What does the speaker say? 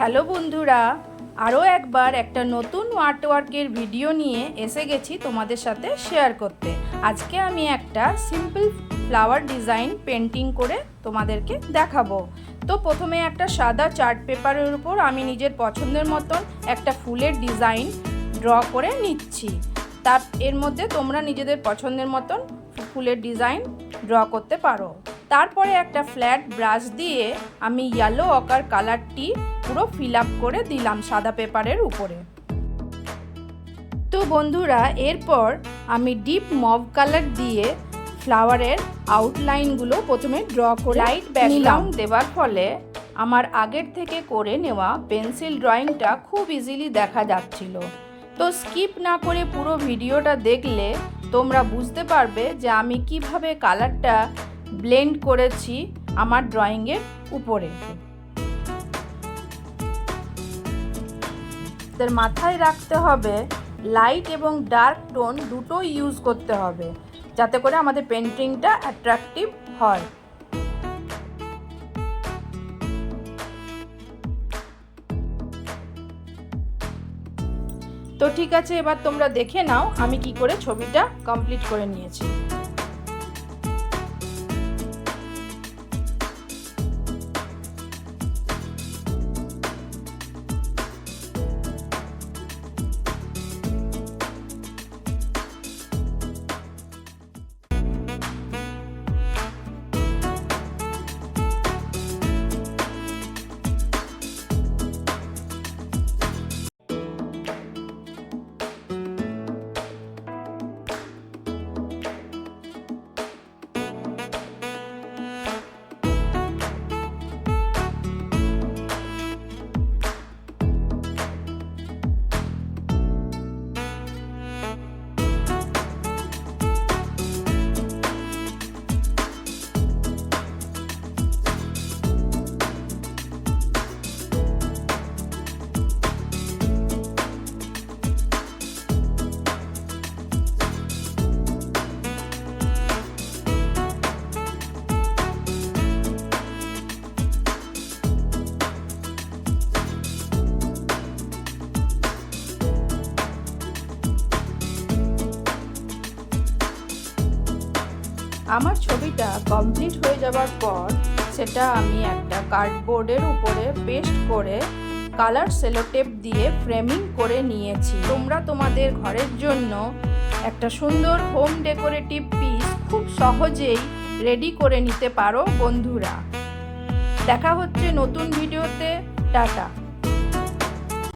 Hello বন্ধুরা আরও একবার একটা নতুন ওয়ার্কের ভিডিও নিয়ে এসে গেছি তোমাদের সাথে শেয়ার করতে। আজকে আমি একটা সিম্পল ফ্লাওয়ার ডিজাইন পেন্টিং করে তোমাদেরকে দেখাবো। তো প্রথমে একটা সাদা চার্ট পেপারের উপর আমি নিজের পছন্দের মতন একটা ফুলের ডিজাইন ড্র করে নিচ্ছি। তার, এর মধ্যে তোমরা নিজেদের পছন্দের মতন ফুলের ডিজাইন ড্র করতে পারো। তারপরে একটা ফ্ল্যাট ব্রাশ দিয়ে আমি ইয়েলো অকার কালারটি পুরো ফিল আপ করে দিলাম সাদা পেপারের উপরে। তো বন্ধুরা এরপর আমি ডিপ মভ কালার দিয়ে ফ্লাওয়ারের আউটলাইনগুলো প্রথমে ড্র করে লাইট ব্যাকগ্রাউন্ড দেওয়ার ফলে আমার আগের থেকে করে নেওয়া পেন্সিল ড্রয়িংটা খুব ইজিলি দেখা যাচ্ছিল। তো স্কিপ না করে পুরো ভিডিওটা দেখলে তোমরা বুঝতে পারবে যে আমি কীভাবে কালারটা ব্লেন্ড করেছি আমার ড্রয়িংয়ের উপরে। তাদের মাথায় রাখতে হবে। লাইট এবং ডার্ক টোন দুটোই ইউজ করতে হবে, যাতে করে আমাদের পেন্টিংটা অ্যাট্রাকটিভ হয়। তো ঠিক আছে, এবার তোমরা দেখে নাও আমি কি করে ছবিটা কমপ্লিট করে নিয়েছি। আমার ছবিটা কমপ্লিট হয়ে যাবার পর সেটা আমি একটা কার্ডবোর্ডের উপরে পেস্ট করে কালার সেলোটেপ দিয়ে ফ্রেমিং করে নিয়েছি। তোমরা তোমাদের ঘরের জন্য একটা সুন্দর হোম ডেকোরেটিভ পিস খুব সহজেই রেডি করে নিতে পারো, বন্ধুরা। দেখা হচ্ছে নতুন ভিডিওতে টাটা।